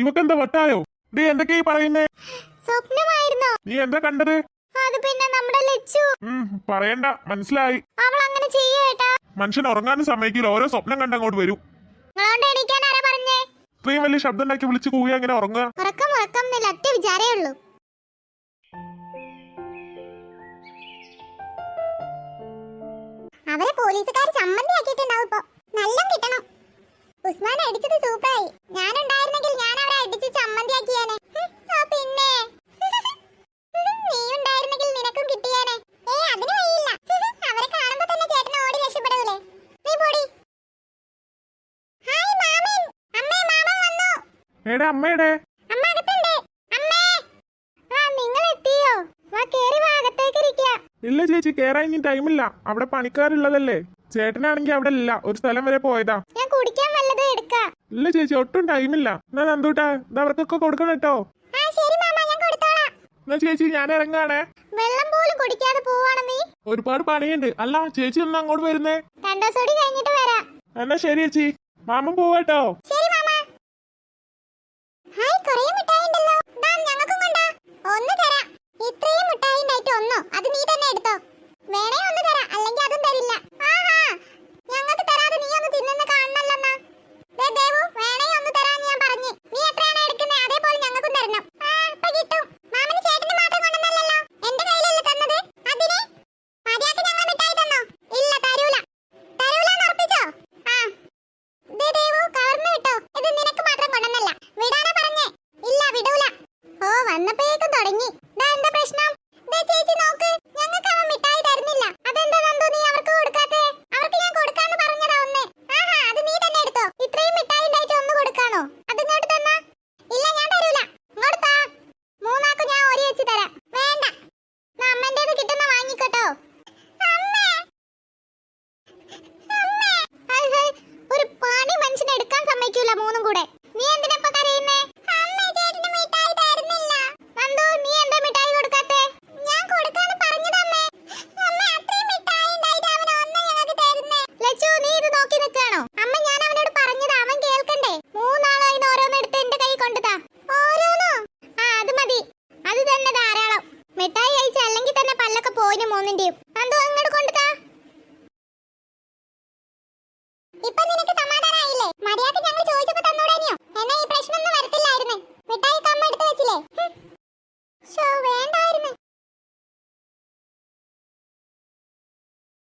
ഇവക്കെന്താ വട്ടായോ? നീ എന്തൊക്കെയാ പറയുന്നേ? സ്വപ്നമായിരുന്നോ? നീ എന്താ കണ്ടത്? അത് പിന്നെ നമ്മുടെ ലച്ചു. പറയണ്ട മനസ്സിലായി. അവൾ അങ്ങനെ ചെയ്യേട്ടാ മനുഷ്യൻ ഉറങ്ങാനും സമ്മതിക്കില്ല ഓരോ സ്വപ്നം വരും. എണീക്കാൻ ആരാ പറഞ്ഞേ? ഇത്രയും വലിയ ശബ്ദം ഉണ്ടാക്കി വിളിച്ച് കൂവി അങ്ങനെ ഉറങ്ങുക? ഉറക്കം ഉറക്കം ഒറ്റ വിചാരേ ഉള്ളൂ. അവരെ പോലീസുകാർ ചമ്മന്തി ആക്കിയിട്ടുണ്ടാവും ഇപ്പൊ. നല്ല കിട്ടണം. ഉസ്മാൻ അകത്തേക്ക് ഇരിക്കുക ഇല്ല ചേച്ചി കേറാൻ ഇനി ടൈമില്ല അവിടെ പണിക്കാരുള്ളതല്ലേ. ചേട്ടനാണെങ്കി അവിടെ ഇല്ല. ഒരു സ്ഥലം വരെ പോയതാ. ഞാൻ കുടിക്കാൻ വല്ലതും എടുക്കാം. ഇല്ല ചേച്ചി ഒട്ടും ടൈമില്ല എന്നാ നന്ദൂട്ടാ ഇത് അവർക്കൊക്കെ കൊടുക്കണം കേട്ടോ. എന്നാ ചേച്ചി ഞാൻ ഇറങ്ങാണേ. വെള്ളം പോലും കുടിക്കാതെ പോവാണ് നീ? ഒരുപാട് പണിയുണ്ട്. അല്ല ചേച്ചി ഒന്ന് അങ്ങോട്ട് വരുന്നേ. രണ്ടു ദിവസം കൂടി കഴിഞ്ഞിട്ട് വരാം. എന്നാ ശരി ചേച്ചി. മാമൻ പോവാട്ടോ れに。നോക്കി നിൽക്കാണോ അമ്മ ഞാൻ അവനോട് പറഞ്ഞത് അവൻ കേൾക്കണ്ടേ. മൂന്നാളായി ഓരോന്ന് എടുത്ത് എന്റെ കൈ കൊണ്ടുതാ. ഓരോന്നോ? ആ അത് മതി. അത് തന്നെ ധാരാളം. മിഠായി കഴിച്ച അല്ലെങ്കിൽ തന്നെ പല്ലൊക്കെ പോയിന് മൂന്നിന്റെയും. എന്തോ അങ്ങോട്ട് കൊണ്ടു